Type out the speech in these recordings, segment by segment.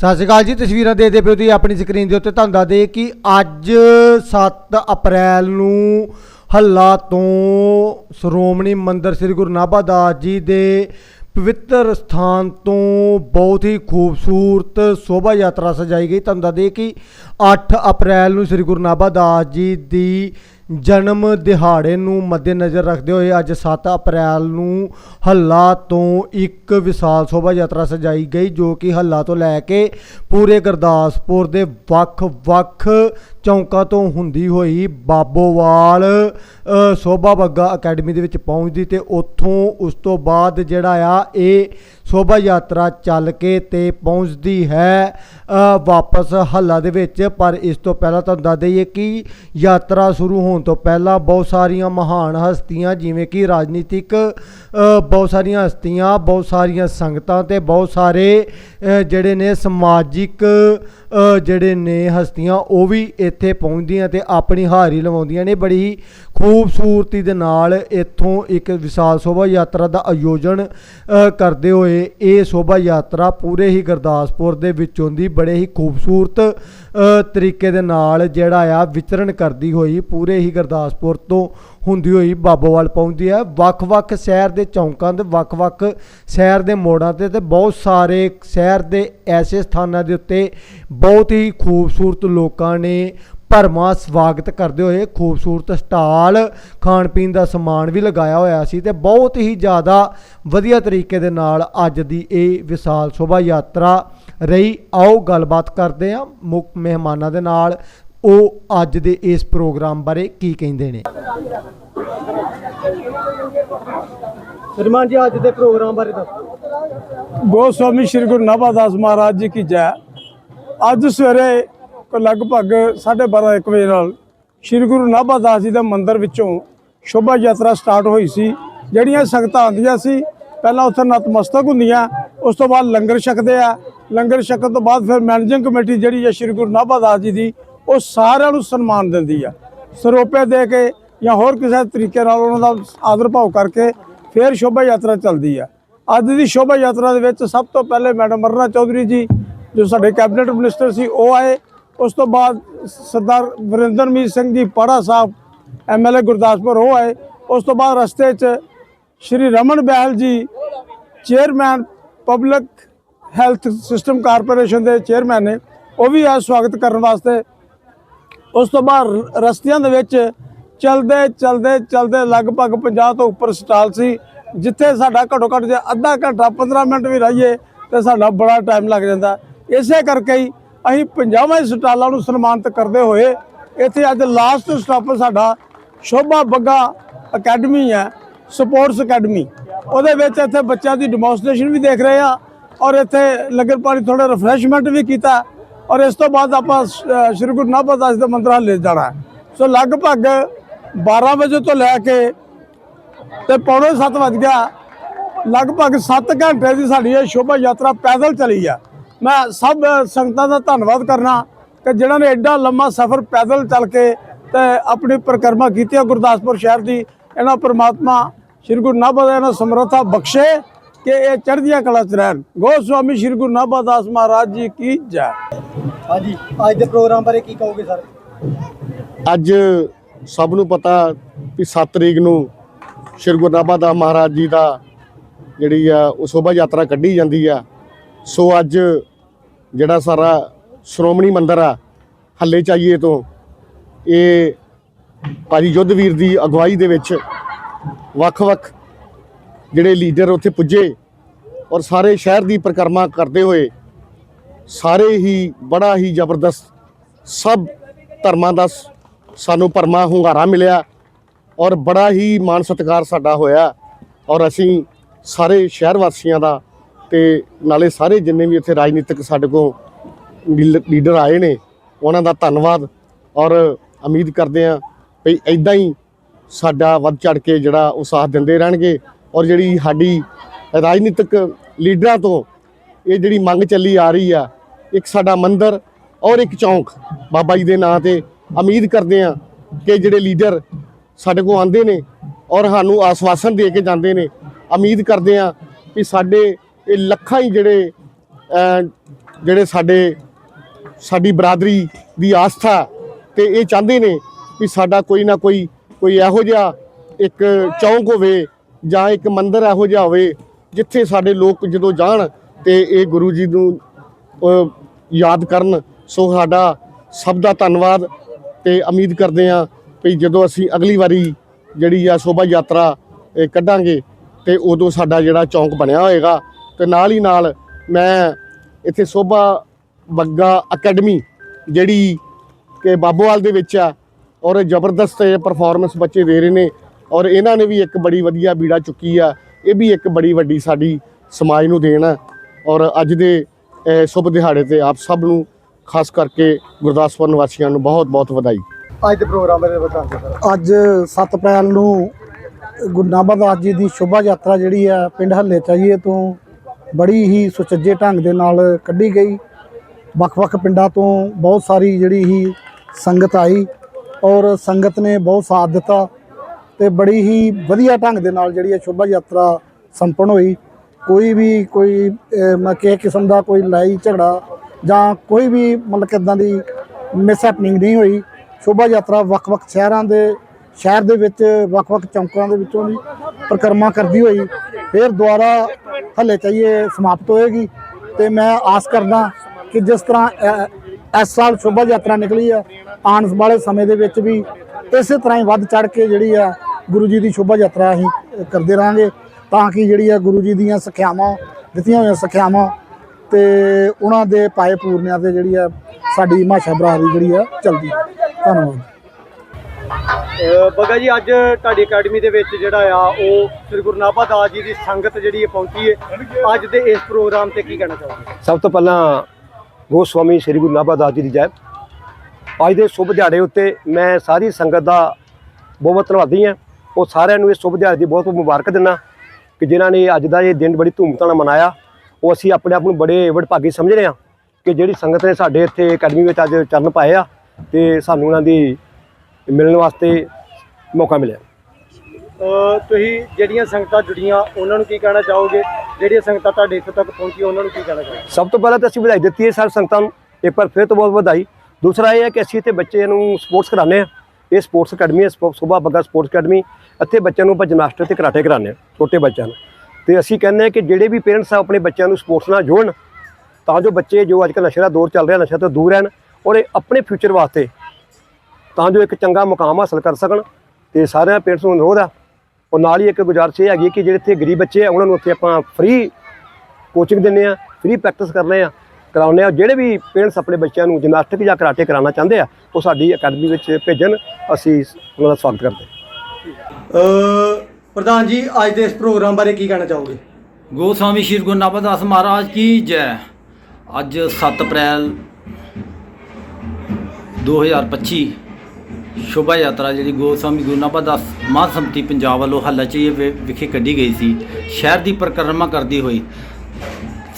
ਸਤਿ ਸ਼੍ਰੀ ਅਕਾਲ ਜੀ, ਤਸਵੀਰਾਂ ਦੇਖਦੇ ਪਿਓ ਤੁਸੀਂ ਆਪਣੀ ਸਕਰੀਨ ਦੇ ਉੱਤੇ ਤੁਹਾਨੂੰ ਦੱਸ ਦੇ ਕਿ ਅੱਜ 7 ਅਪ੍ਰੈਲ ਨੂੰ ਹੱਲਾ ਤੋਂ ਸ਼੍ਰੋਮਣੀ ਮੰਦਰ ਸ੍ਰੀ ਗੁਰੂ ਨਾਭਾ ਦਾਸ ਜੀ ਦੇ ਪਵਿੱਤਰ ਸਥਾਨ ਤੋਂ ਬਹੁਤ ਹੀ ਖੂਬਸੂਰਤ ਸ਼ੋਭਾ ਯਾਤਰਾ ਸਜਾਈ ਗਈ। ਤੁਹਾਨੂੰ ਦੱਸ ਦੇ ਕਿ 8 ਅਪ੍ਰੈਲ ਨੂੰ ਸ੍ਰੀ ਗੁਰੂ ਨਾਭਾ ਦਾਸ ਜੀ ਦੀ ਜਨਮ ਦਿਹਾੜੇ ਨੂੰ ਮੱਦੇਨਜ਼ਰ ਰੱਖਦੇ ਹੋਏ ਅੱਜ 7 ਅਪ੍ਰੈਲ ਨੂੰ ਹੱਲਾ ਤੋਂ ਇੱਕ ਵਿਸ਼ਾਲ ਸ਼ੋਭਾ ਯਾਤਰਾ ਸਜਾਈ ਗਈ, ਜੋ ਕਿ ਹੱਲਾ ਤੋਂ ਲੈ ਕੇ ਪੂਰੇ ਗੁਰਦਾਸਪੁਰ ਦੇ ਵੱਖ-ਵੱਖ ਚੌਂਕਾਂ ਤੋਂ ਹੁੰਦੀ ਹੋਈ ਬਾਬੋਵਾਲ ਸ਼ੋਭਾ ਬੱਗਾ ਅਕੈਡਮੀ ਦੇ ਵਿੱਚ ਪਹੁੰਚਦੀ ਤੇ ਉੱਥੋਂ ਉਸ ਤੋਂ ਬਾਅਦ ਜਿਹੜਾ ਆ, ਇਹ ਸ਼ੋਭਾ ਯਾਤਰਾ ਚੱਲ ਕੇ ਤੇ ਪਹੁੰਚਦੀ ਹੈ ਵਾਪਸ ਹੱਲਾ ਦੇ ਵਿੱਚ। ਪਰ ਇਸ ਤੋਂ ਪਹਿਲਾਂ ਤੁਹਾਨੂੰ ਦੱਸ ਦਈਏ ਕਿ ਯਾਤਰਾ ਸ਼ੁਰੂ ਹੋਣ ਤੋਂ ਪਹਿਲਾਂ ਬਹੁਤ ਸਾਰੀਆਂ ਮਹਾਨ ਹਸਤੀਆਂ, ਜਿਵੇਂ ਕਿ ਰਾਜਨੀਤਿਕ ਬਹੁਤ ਸਾਰੀਆਂ ਹਸਤੀਆਂ, ਬਹੁਤ ਸਾਰੀਆਂ ਸੰਗਤਾਂ ਤੇ ਬਹੁਤ ਸਾਰੇ ਜਿਹੜੇ ਨੇ ਸਮਾਜਿਕ ਜਿਹੜੇ ਨੇ ਹਸਤੀਆਂ, ਉਹ ਵੀ ਇੱਥੇ ਪਹੁੰਚਦੀਆਂ ਤੇ ਆਪਣੀ ਹਾਰੀ ਲਵਾਉਂਦੀਆਂ ਨੇ। ਬੜੀ ਹੀ ਖੂਬਸੂਰਤੀ ਦੇ ਨਾਲ ਇੱਥੋਂ ਇੱਕ ਵਿਸ਼ਾਲ ਸ਼ੋਭਾ ਯਾਤਰਾ ਦਾ ਆਯੋਜਨ ਕਰਦੇ ਹੋਏ ਇਹ ਸ਼ੋਭਾ ਯਾਤਰਾ ਪੂਰੇ ਹੀ ਗੁਰਦਾਸਪੁਰ ਦੇ ਵਿੱਚੋਂ ਦੀ ਬੜੇ ਹੀ ਖੂਬਸੂਰਤ ਤਰੀਕੇ ਦੇ ਨਾਲ ਜਿਹੜਾ ਆ ਵਿਚਰਨ ਕਰਦੀ ਹੋਈ ਪੂਰੇ ਹੀ ਗੁਰਦਾਸਪੁਰ ਤੋਂ ਹੁੰਦੀ ਹੋਈ ਬਾਬੋਵਾਲ ਪਹੁੰਚਦੀ ਹੈ। ਵੱਖ-ਵੱਖ ਸ਼ਹਿਰ ਦੇ ਚੌਂਕਾਂ ਤੇ, ਵੱਖ-ਵੱਖ ਸ਼ਹਿਰ ਦੇ ਮੋੜਾਂ ਤੇ ਤੇ ਬਹੁਤ ਸਾਰੇ ਸ਼ਹਿਰ ਦੇ ਐਸੇ ਸਥਾਨਾਂ ਦੇ ਉੱਤੇ ਬਹੁਤ ਹੀ ਖੂਬਸੂਰਤ ਲੋਕਾਂ ਨੇ ਭਰਮਾ ਸਵਾਗਤ ਕਰਦੇ ਹੋਏ ਖੂਬਸੂਰਤ ਸਟਾਲ ਖਾਣ ਪੀਣ ਦਾ ਸਮਾਨ ਵੀ ਲਗਾਇਆ ਹੋਇਆ ਸੀ ਤੇ ਬਹੁਤ ਹੀ ਜ਼ਿਆਦਾ ਵਧੀਆ ਤਰੀਕੇ ਦੇ ਨਾਲ ਅੱਜ ਦੀ ਇਹ ਵਿਸ਼ਾਲ ਸ਼ੋਭਾ ਯਾਤਰਾ ਰਹੀ। ਆਓ ਗੱਲਬਾਤ ਕਰਦੇ ਹਾਂ ਮੁੱਖ ਮਹਿਮਾਨਾਂ ਦੇ ਨਾਲ ਉਹ ਅੱਜ ਦੇ ਇਸ ਪ੍ਰੋਗਰਾਮ ਬਾਰੇ ਕੀ ਕਹਿੰਦੇ ਨੇ? ਸ੍ਰੀਮਾਨ ਜੀ ਅੱਜ ਦੇ ਪ੍ਰੋਗਰਾਮ ਬਾਰੇ ਦੱਸੋ। ਗੋਸਵਾਮੀ ਸ਼੍ਰੀ ਗੁਰੂ ਨਾਭਾਦਾਸ ਮਹਾਰਾਜ ਜੀ ਕੀ ਜੈ। ਅੱਜ ਸਵੇਰੇ ਲਗਭਗ 12:30 1 ਵਜੇ ਨਾਲ ਸ਼੍ਰੀ ਗੁਰੂ ਨਾਭਾਦਾਸ ਜੀ ਦੇ ਮੰਦਿਰ ਵਿੱਚੋਂ ਸ਼ੋਭਾ ਯਾਤਰਾ ਸਟਾਰਟ ਹੋਈ ਸੀ। ਜਿਹੜੀਆਂ ਸੰਗਤਾਂ ਆਉਂਦੀਆਂ ਸੀ ਪਹਿਲਾਂ ਉੱਥੇ ਨਤਮਸਤਕ ਹੁੰਦੀਆਂ ਉਸ ਤੋਂ ਬਾਅਦ ਲੰਗਰ ਛਕਦੇ ਆ। ਲੰਗਰ ਛਕਣ ਤੋਂ ਬਾਅਦ ਫਿਰ ਮੈਨੇਜਿੰਗ ਕਮੇਟੀ ਜਿਹੜੀ ਹੈ ਸ਼੍ਰੀ ਗੁਰੂ ਨਾਭਾਦਾਸ ਜੀ ਦੀ ਉਹ ਸਾਰਿਆਂ ਨੂੰ ਸਨਮਾਨ ਦਿੰਦੀ ਆ। ਸਰੋਪੇ ਦੇ ਕੇ ਜਾਂ ਹੋਰ ਕਿਸੇ ਤਰੀਕੇ ਨਾਲ ਉਹਨਾਂ ਦਾ ਆਦਰ ਭਾਵ ਕਰਕੇ ਫਿਰ ਸ਼ੋਭਾ ਯਾਤਰਾ ਚੱਲਦੀ ਆ। ਅੱਜ ਦੀ ਸ਼ੋਭਾ ਯਾਤਰਾ ਦੇ ਵਿੱਚ ਸਭ ਤੋਂ ਪਹਿਲੇ ਮੈਡਮ ਅਰਨਾ ਚੌਧਰੀ ਜੀ, ਜੋ ਸਾਡੇ ਕੈਬਨਿਟ ਮਿਨਿਸਟਰ ਸੀ, ਉਹ ਆਏ। ਉਸ ਤੋਂ ਬਾਅਦ ਸਰਦਾਰ ਵਰਿੰਦਰਮੀਤ ਸਿੰਘ ਜੀ ਪਾੜਾ ਸਾਹਿਬ ਐਮਐਲਏ ਗੁਰਦਾਸਪੁਰ, ਉਹ ਆਏ। ਉਸ ਤੋਂ ਬਾਅਦ ਰਸਤੇ 'ਚ Shri Raman Behl ji, chairman public health system corporation ਦੇ ਚੇਅਰਮੈਨ ਨੇ, ਉਹ ਵੀ ਆ ਸਵਾਗਤ ਕਰਨ ਵਾਸਤੇ ਉਸ ਤੋਂ ਬਾਅਦ ਰ- ਰਸਤਿਆਂ ਦੇ ਵਿੱਚ ਚਲਦੇ ਚਲਦੇ ਚਲਦੇ ਲਗਭਗ 50 ਤੋਂ ਉੱਪਰ ਸਟਾਲ ਸੀ। ਜਿੱਥੇ ਸਾਡਾ ਘੱਟੋ ਘੱਟ ਜੇ ਅੱਧਾ ਘੰਟਾ 15 ਮਿੰਟ ਵੀ ਰਹੀਏ, ਤੇ ਸਾਡਾ ਬੜਾ ਟਾਈਮ ਲੱਗ ਜਾਂਦਾ। ਇਸੇ ਕਰਕੇ ਹੀ ਅਸੀਂ 50 ਸਟਾਲਾਂ ਨੂੰ ਸਨਮਾਨਿਤ ਕਰਦੇ ਹੋਏ ਇੱਥੇ ਅੱਜ ਲਾਸਟ ਸਟਾਪ ਸਾਡਾ ਸ਼ੋਭਾ ਬੱਗਾ ਅਕੈਡਮੀ ਹੈ, ਸਪੋਰਟਸ ਅਕੈਡਮੀ। ਉਹਦੇ ਵਿੱਚ ਇੱਥੇ ਬੱਚਿਆਂ ਦੀ ਡੈਮੋਨਸਟ੍ਰੇਸ਼ਨ ਵੀ ਦੇਖ ਰਹੇ ਆ ਔਰ ਇੱਥੇ ਲੰਗਰ ਪਾਣੀ ਥੋੜਾ ਰਿਫਰੈਸ਼ਮੈਂਟ ਵੀ ਕੀਤਾ। ਔਰ ਇਸ ਤੋਂ ਬਾਅਦ ਆਪਾਂ ਸ਼੍ਰੀ ਗੁਰੂ ਨਾਭਾ ਦਾਸ ਦੇ ਮੰਦਰਾਂ ਲੈ ਜਾਣਾ ਸੋ ਲਗਭਗ 12 ਵਜੇ ਤੋਂ ਲੈ ਕੇ ਤੇ ਪੌਣੇ 7 ਵਜ ਗਿਆ। ਲਗਭਗ 7 ਘੰਟੇ ਦੀ ਸਾਡੀ ਇਹ ਸ਼ੋਭਾ ਯਾਤਰਾ ਪੈਦਲ ਚਲੀ ਆ। ਮੈਂ ਸਭ ਸੰਗਤਾਂ ਦਾ ਧੰਨਵਾਦ ਕਰਨਾ ਕਿ ਜਿਨ੍ਹਾਂ ਨੇ ਐਡਾ ਲੰਮਾ ਸਫ਼ਰ ਪੈਦਲ ਚੱਲ ਕੇ ਤੇ ਆਪਣੀ ਪਰਿਕਰਮਾ ਕੀਤੀ ਹੈ ਗੁਰਦਾਸਪੁਰ ਸ਼ਹਿਰ ਦੀ। ਇਹਨਾਂ ਪਰਮਾਤਮਾ ਸ਼੍ਰੀ ਗੁਰੂ ਨਾਭਾ ਦਾ ਇਹਨਾਂ ਸਮਰੱਥਾ ਬਖਸ਼ੇ ਕਿ ਇਹ ਚੜ੍ਹਦੀਆਂ ਕਲਾ ਚ ਰਹਿਣ। ਗੋਸਵਾਮੀ ਸ਼੍ਰੀ ਗੁਰੂ ਨਾਭਾ ਦਾਸ ਮਹਾਰਾਜ ਜੀ ਕੀ ਜੈ। ਹਾਂਜੀ ਅੱਜ ਦੇ ਪ੍ਰੋਗਰਾਮ ਬਾਰੇ ਕੀ ਕਹੋਗੇ ਸਰ? ਅੱਜ ਸਭ ਨੂੰ ਪਤਾ ਵੀ 7 ਤਰੀਕ ਨੂੰ ਸ਼੍ਰੀ ਗੁਰੂ ਨਾਭਾਦਾਸ ਮਹਾਰਾਜ ਜੀ ਦਾ ਜਿਹੜੀ ਆ ਉਹ ਸ਼ੋਭਾ ਯਾਤਰਾ ਕੱਢੀ ਜਾਂਦੀ ਆ। ਸੋ ਅੱਜ ਜਿਹੜਾ ਸਾਰਾ ਸ਼੍ਰੋਮਣੀ ਮੰਦਿਰ ਆ ਹੱਲੇ ਚਾਈਏ ਤੋਂ ਇਹ ਭਾਜੀ ਯੁੱਧਵੀਰ ਦੀ ਅਗਵਾਈ ਦੇ ਵਿੱਚ ਵੱਖ-ਵੱਖ ਜਿਹੜੇ ਲੀਡਰ ਉੱਥੇ ਪੁੱਜੇ ਔਰ ਸਾਰੇ ਸ਼ਹਿਰ ਦੀ ਪਰਿਕਰਮਾ ਕਰਦੇ ਹੋਏ ਸਾਰੇ ਹੀ ਬੜਾ ਹੀ ਜ਼ਬਰਦਸਤ ਸਭ ਧਰਮਾਂ ਦਾ ਸਾਨੂੰ ਭਰਮਾ ਹੁੰਗਾਰਾ ਮਿਲਿਆ ਔਰ ਬੜਾ ਹੀ ਮਾਣ ਸਤਿਕਾਰ ਸਾਡਾ ਹੋਇਆ ਔਰ ਅਸੀਂ ਸਾਰੇ ਸ਼ਹਿਰ ਵਾਸੀਆਂ ਦਾ ਤੇ ਨਾਲੇ ਸਾਰੇ ਜਿੰਨੇ ਵੀ ਇੱਥੇ ਰਾਜਨੀਤਿਕ ਸਾਡੇ ਕੋਲ ਲੀਲ- ਲੀਡਰ ਆਏ ਨੇ, ਉਹਨਾਂ ਦਾ ਧੰਨਵਾਦ ਔਰ ਉਮੀਦ ਕਰਦੇ ਹਾਂ ਵੀ ਇਦਾਂ ਹੀ ਸਾਡਾ ਵੱਧ ਚੜ ਕੇ ਜਿਹੜਾ ਉਹ ਸਾਥ ਦਿੰਦੇ ਰਹਿਣਗੇ ਔਰ ਜਿਹੜੀ ਸਾਡੀ ਰਾਜਨੀਤਿਕ ਲੀਡਰਾਂ ਤੋਂ ਇਹ ਜਿਹੜੀ ਮੰਗ ਚੱਲੀ ਆ ਰਹੀ ਆ, ਇੱਕ ਸਾਡਾ ਮੰਦਿਰ ਔਰ ਇੱਕ ਚੌਂਕ। ਬਾਬਾ ਜੀ ਦੇ ਨਾਂ ਤੇ ਉਮੀਦ ਕਰਦੇ ਆ ਕਿ ਜਿਹੜੇ ਲੀਡਰ ਸਾਡੇ ਕੋਲ ਆਉਂਦੇ ਨੇ ਔਰ ਸਾਨੂੰ ਆਸਵਾਸਨ ਦੇ ਕੇ ਜਾਂਦੇ ਨੇ, ਉਮੀਦ ਕਰਦੇ ਆ ਕਿ ਸਾਡੇ ਇਹ ਲੱਖਾਂ ਹੀ ਜਿਹੜੇ ਜਿਹੜੇ ਸਾਡੇ, ਸਾਡੀ ਬਰਾਦਰੀ ਦੀ ਆਸਥਾ ਤੇ ਇਹ ਚਾਹੁੰਦੇ ਨੇ ਵੀ ਸਾਡਾ ਕੋਈ ਨਾ ਕੋਈ ਕੋਈ ਇਹੋ ਜਿਹਾ ਇੱਕ ਚੌਂਕ ਹੋਵੇ ਜਾਂ ਇੱਕ ਮੰਦਿਰ ਇਹੋ ਜਿਹਾ ਹੋਵੇ ਜਿੱਥੇ ਸਾਡੇ ਲੋਕ ਜਦੋਂ ਜਾਣ ਤੇ ਇਹ ਗੁਰੂ ਜੀ ਨੂੰ ਯਾਦ ਕਰਨ। ਸੋ ਸਾਡਾ ਸਭ ਦਾ ਧੰਨਵਾਦ ਤੇ ਉਮੀਦ ਕਰਦੇ ਹਾਂ ਵੀ ਜਦੋਂ ਅਸੀਂ ਅਗਲੀ ਵਾਰੀ ਜਿਹੜੀ ਆ ਸ਼ੋਭਾ ਯਾਤਰਾ ਕੱਢਾਂਗੇ ਤੇ ਉਦੋਂ ਸਾਡਾ ਜਿਹੜਾ ਚੌਂਕ ਬਣਿਆ ਹੋਏਗਾ। ਤੇ ਨਾਲ ਹੀ ਨਾਲ ਮੈਂ ਇੱਥੇ ਸ਼ੋਭਾ ਬੱਗਾ ਅਕੈਡਮੀ ਜਿਹੜੀ ਕਿ ਬਾਬੋਵਾਲ ਦੇ ਵਿੱਚ ਆ ਔਰ ਜ਼ਬਰਦਸਤ ਪਰਫਾਰਮੈਂਸ ਬੱਚੇ ਦੇ ਰਹੇ ਨੇ। ਔਰ ਇਹਨਾਂ ਨੇ ਵੀ ਇੱਕ ਬੜੀ ਵਧੀਆ ਬੀੜਾ ਚੁੱਕੀ ਆ ਇਹ ਵੀ ਇੱਕ ਬੜੀ ਵੱਡੀ ਸਾਡੀ ਸਮਾਜ ਨੂੰ ਦੇਣ ਆ। ਔਰ ਅੱਜ ਦੇ ਸ਼ੁਭ ਦਿਹਾੜੇ ਤੇ ਆਪ ਸਭ ਨੂੰ ਖਾਸ ਕਰਕੇ ਗੁਰਦਾਸਪੁਰ ਨਿਵਾਸੀਆਂ ਨੂੰ ਬਹੁਤ ਬਹੁਤ ਵਧਾਈ। ਅੱਜ ਦੇ ਪ੍ਰੋਗਰਾਮ ਬਾਰੇ ਬਤਾ ਦਿਓ ਸਰ। ਅੱਜ 7 ਅਪ੍ਰੈਲ ਨੂੰ ਗੁਰੂ ਨਾਨਕ ਦਾਸ ਜੀ ਦੀ ਸ਼ੋਭਾ ਯਾਤਰਾ ਜਿਹੜੀ ਆ ਪਿੰਡ ਹੱਲੇ ਚਾਹੀਏ ਤੋਂ ਬੜੀ ਹੀ ਸੁਚੱਜੇ ਢੰਗ ਦੇ ਨਾਲ ਕੱਢੀ ਗਈ। ਵੱਖ-ਵੱਖ ਪਿੰਡਾਂ ਤੋਂ ਬਹੁਤ ਸਾਰੀ ਜਿਹੜੀ ਹੀ ਸੰਗਤ ਆਈ ਔਰ ਸੰਗਤ ਨੇ ਬਹੁਤ ਸਾਥ ਦਿੱਤਾ। ਤੇ ਬੜੀ ਹੀ ਵਧੀਆ ਢੰਗ ਦੇ ਨਾਲ ਜਿਹੜੀ ਹੈ ਸ਼ੋਭਾ ਯਾਤਰਾ ਸੰਪन्न ਹੋਈ। ਕੋਈ ਵੀ ਕੋਈ ਅਹ, ਮੈਂ ਕਿਸੇ ਕਿਸਮ ਦਾ ਕੋਈ ਲੜਾਈ ਝਗੜਾ ਜਾਂ ਕੋਈ ਵੀ ਮਤਲਬ ਕਿ ਇਦਾਂ ਦੀ ਮਿਸ ਹੈਪਨਿੰਗ ਨਹੀਂ ਹੋਈ। ਸ਼ੋਭਾ ਯਾਤਰਾ ਵੱਖ-ਵੱਖ ਸ਼ਹਿਰਾਂ ਦੇ ਸ਼ਹਿਰ ਦੇ ਵਿੱਚ ਵੱਖ-ਵੱਖ ਚੌਂਕਾਂ ਦੇ ਵਿੱਚੋਂ ਦੀ ਪਰਿਕਰਮਾ ਕਰਦੀ ਹੋਈ। ਫਿਰ ਦੁਬਾਰਾ ਹੱਲੇ ਚਾਹੀਏ ਸਮਾਪਤ ਹੋਏਗੀ ਤੇ ਮੈਂ ਆਸ ਕਰਦਾ ਕਿ ਜਿਸ ਤਰ੍ਹਾਂ ਅ, ਇਸ ਸਾਲ ਸ਼ੋਭਾ ਯਾਤਰਾ ਨਿਕਲੀ ਆ ਆਉਣ ਵਾਲੇ ਸਮੇਂ ਦੇ ਵਿੱਚ ਵੀ ਇਸੇ ਤਰ੍ਹਾਂ ਹੀ ਵੱਧ ਚੜ ਕੇ ਜਿਹੜੀ ਆ ਗੁਰੂ ਜੀ ਦੀ ਸ਼ੋਭਾ ਯਾਤਰਾ ਅਸੀਂ ਕਰਦੇ ਰਹਾਂਗੇ ਤਾਂ ਕਿ ਜਿਹੜੀ ਆ ਗੁਰੂ ਜੀ ਦੀਆਂ ਸਿੱਖਿਆਵਾਂ ਦਿੱਤੀਆਂ ਹੋਈਆਂ ਸਿੱਖਿਆਵਾਂ ਤੇ ਉਹਨਾਂ ਦੇ ਪਾਏ ਪੂਰਨਿਆਂ ਤੇ ਜਿਹੜੀ ਆ ਸਾਡੀ ਮਾਸ਼ਾ ਬਰਾਦਰੀ ਜਿਹੜੀ ਆ ਚੱਲਦੀ। ਧੰਨਵਾਦ। ਬਗਾ ਜੀ ਅੱਜ ਤੁਹਾਡੀ ਅਕੈਡਮੀ ਦੇ ਵਿੱਚ ਜਿਹੜਾ ਆ ਉਹ ਸ੍ਰੀ ਗੁਰੂ ਨਾਭਾ ਦਾਸ ਜੀ ਦੀ ਸੰਗਤ ਜਿਹੜੀ ਹੈ ਪਹੁੰਚੀ ਹੈ ਅੱਜ ਦੇ ਇਸ ਪ੍ਰੋਗਰਾਮ ਤੇ ਕੀ ਕਹਿਣਾ ਚਾਹੋਗੇ? ਸਭ ਤੋਂ ਪਹਿਲਾਂ ਗੋਸਵਾਮੀ ਸ੍ਰੀ ਗੁਰੂ ਨਾਭਾ ਦਾਸ ਜੀ ਦੀ ਜੈ। ਅੱਜ ਦੇ ਸ਼ੁਭ ਦਿਹਾੜੇ ਉੱਤੇ ਮੈਂ ਸਾਰੀ ਸੰਗਤ ਦਾ ਬਹੁਤ ਬਹੁਤ ਧੰਨਵਾਦੀ ਹਾਂ। ਉਹ ਸਾਰਿਆਂ ਨੂੰ ਇਸ ਸ਼ੁਭ ਦਿਹਾੜੇ ਦੀ ਬਹੁਤ ਬਹੁਤ ਮੁਬਾਰਕ ਦਿੰਦਾ ਕਿ ਜਿਨ੍ਹਾਂ ਨੇ ਅੱਜ ਦਾ ਇਹ ਦਿਨ ਬੜੀ ਧੂਮਧਾਮ ਨਾਲ ਮਨਾਇਆ। ਉਹ ਅਸੀਂ ਆਪਣੇ ਆਪ ਨੂੰ ਬੜੇ ਵਡਭਾਗੀ ਸਮਝਦੇ ਹਾਂ ਕਿ ਜਿਹੜੀ ਸੰਗਤ ਨੇ ਸਾਡੇ ਇੱਥੇ ਅਕੈਡਮੀ ਵਿੱਚ ਅੱਜ ਚਰਨ ਪਾਏ ਆ ਤੇ ਸਾਨੂੰ ਉਹਨਾਂ ਦੀ ਮਿਲਣ ਵਾਸਤੇ ਮੌਕਾ ਮਿਲਿਆ। ਤੁਸੀਂ ਜਿਹੜੀਆਂ ਸੰਗਤਾਂ ਜੁੜੀਆਂ ਉਹਨਾਂ ਨੂੰ ਕੀ ਕਹਿਣਾ ਚਾਹੋਗੇ? ਜਿਹੜੀਆਂ ਸੰਗਤਾਂ ਤੁਹਾਡੇ ਇੱਥੇ ਤੱਕ ਪਹੁੰਚੀਆਂ ਉਹਨਾਂ ਨੂੰ ਕੀ ਕਹਿਣਾ ਚਾਹੋਗੇ? ਸਭ ਤੋਂ ਪਹਿਲਾਂ ਤਾਂ ਅਸੀਂ ਵਧਾਈ ਦਿੱਤੀ ਹੈ ਸਾਰੇ ਸੰਗਤਾਂ ਨੂੰ ਇੱਕ ਵਾਰ ਫਿਰ ਤੋਂ ਬਹੁਤ ਵਧਾਈ। ਦੂਸਰਾ ਇਹ ਹੈ ਕਿ ਅਸੀਂ ਇੱਥੇ ਬੱਚੇ ਨੂੰ ਸਪੋਰਟਸ ਕਰਾਉਂਦੇ ਹਾਂ। ਇਹ ਸਪੋਰਟਸ ਅਕੈਡਮੀ ਹੈ ਸੁਭਾ ਬੱਗਾ ਸਪੋਰਟਸ ਅਕੈਡਮੀ। ਇੱਥੇ ਬੱਚਿਆਂ ਨੂੰ ਆਪਾਂ ਜਿਮਨਾਸਟਿਕ ਤੇ ਕਰਾਟੇ ਕਰਾਉਂਦੇ ਹਾਂ, ਛੋਟੇ ਬੱਚਿਆਂ ਨੂੰ। ਤੇ ਅਸੀਂ ਕਹਿੰਦੇ ਹਾਂ ਕਿ ਜਿਹੜੇ ਵੀ ਪੇਰੈਂਟਸ ਆ ਆਪਣੇ ਬੱਚਿਆਂ ਨੂੰ ਸਪੋਰਟਸ ਨਾਲ ਜੋੜਨ। ਤਾਂ ਜੋ ਬੱਚੇ ਜੋ ਅੱਜ ਕੱਲ੍ਹ ਨਸ਼ੇ ਦਾ ਦੌਰ ਚੱਲ ਰਿਹਾ ਨਸ਼ਾ ਤੋਂ ਦੂਰ ਰਹਿਣ ਔਰ ਇਹ ਆਪਣੇ ਫਿਊਚਰ ਵਾਸਤੇ ਤਾਂ ਜੋ ਇੱਕ ਚੰਗਾ ਮੁਕਾਮ ਹਾਸਲ ਕਰ ਸਕਣ। ਤੇ ਸਾਰਿਆਂ ਪੇਰੈਂਟਸ ਨੂੰ ਅਨੁਰੋਧ ਆ। ਔਰ ਨਾਲ ਹੀ ਇੱਕ ਗੁਜ਼ਾਰਿਸ਼ ਇਹ ਹੈਗੀ ਕਿ ਜਿਹੜੇ ਇੱਥੇ ਗਰੀਬ ਬੱਚੇ ਆ, ਉਹਨਾਂ ਨੂੰ ਇੱਥੇ ਆਪਾਂ ਫ੍ਰੀ ਕੋਚਿੰਗ ਦਿੰਦੇ ਆ ਫ੍ਰੀ ਪ੍ਰੈਕਟਿਸ ਕਰਨੇ ਆ ਕਰਾਉਂਦੇ ਆ। ਜਿਹੜੇ ਵੀ ਪੇਰੈਂਟਸ ਆਪਣੇ ਬੱਚਿਆਂ ਨੂੰ ਜਿਮਨਾਸਟਿਕ ਜਾਂ ਕਰਾਟੇ ਕਰਾਉਣਾ ਚਾਹੁੰਦੇ ਆ ਉਹ ਸਾਡੀ ਅਕੈਡਮੀ ਵਿੱਚ ਭੇਜਣ ਅਸੀਂ ਉਹਨਾਂ ਦਾ ਸਵਾਗਤ ਕਰਦੇ ਹਾਂ। ਪ੍ਰਧਾਨ ਜੀ ਅੱਜ ਦੇ ਇਸ ਪ੍ਰੋਗਰਾਮ ਬਾਰੇ ਕੀ ਕਹਿਣਾ ਚਾਹੋਗੇ? ਗੋਸਵਾਮੀ ਸ਼੍ਰੀ ਗੁਰੂ ਨਾਨਕ ਦਾਸ ਮਹਾਰਾਜ ਕੀ ਜੈ। ਅੱਜ 7 ਅਪ੍ਰੈਲ 2025 ਸ਼ੋਭਾ ਯਾਤਰਾ ਜਿਹੜੀ ਗੋਸਵਾਮੀ ਗੁਰੂ ਨਾਨਕ ਦਾਸ ਮਹਾਸਮਤੀ ਪੰਜਾਬ ਵੱਲੋਂ ਹੱਲਾ ਚ ਵਿਖੇ ਕੱਢੀ ਗਈ ਸੀ। ਸ਼ਹਿਰ ਦੀ ਪਰਿਕਰਮਾ ਕਰਦੀ ਹੋਈ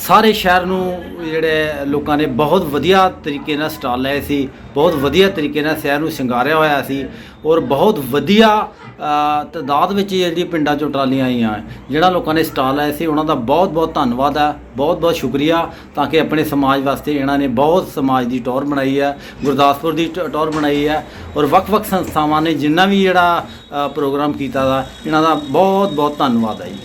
ਸਾਰੇ ਸ਼ਹਿਰ ਨੂੰ ਜਿਹੜੇ ਲੋਕਾਂ ਨੇ ਬਹੁਤ ਵਧੀਆ ਤਰੀਕੇ ਨਾਲ ਸਟਾਲ ਲਏ ਸੀ ਬਹੁਤ ਵਧੀਆ ਤਰੀਕੇ ਨਾਲ ਸ਼ਹਿਰ ਨੂੰ ਸ਼ਿੰਗਾਰਿਆ ਹੋਇਆ ਸੀ ਔਰ ਬਹੁਤ ਵਧੀਆ ਅ, ਤਾਦਾਦ ਵਿੱਚ ਜਿਹੜੀ ਪਿੰਡਾਂ ਚੋਂ ਟਰਾਲੀਆਂ ਆਈਆਂ ਜਿਹੜਾ ਲੋਕਾਂ ਨੇ ਸਟਾਲ ਲਾਇਆ ਸੀ ਉਹਨਾਂ ਦਾ ਬਹੁਤ ਬਹੁਤ ਧੰਨਵਾਦ ਹੈ ਬਹੁਤ ਬਹੁਤ ਸ਼ੁਕਰੀਆ ਤਾਂ ਕਿ ਆਪਣੇ ਸਮਾਜ ਵਾਸਤੇ ਇਹਨਾਂ ਨੇ ਬਹੁਤ ਸਮਾਜ ਦੀ ਟੌਰ ਬਣਾਈ ਹੈ ਗੁਰਦਾਸਪੁਰ ਦੀ ਟ- ਟੌਰ ਬਣਾਈ ਹੈ ਔਰ ਵੱਖ-ਵੱਖ ਸੰਸਥਾਵਾਂ ਨੇ ਜਿੰਨਾ ਵੀ ਜਿਹੜਾ ਪ੍ਰੋਗਰਾਮ ਕੀਤਾ ਦਾ ਇਹਨਾਂ ਦਾ ਬਹੁਤ ਬਹੁਤ ਧੰਨਵਾਦ ਹੈ ਜੀ।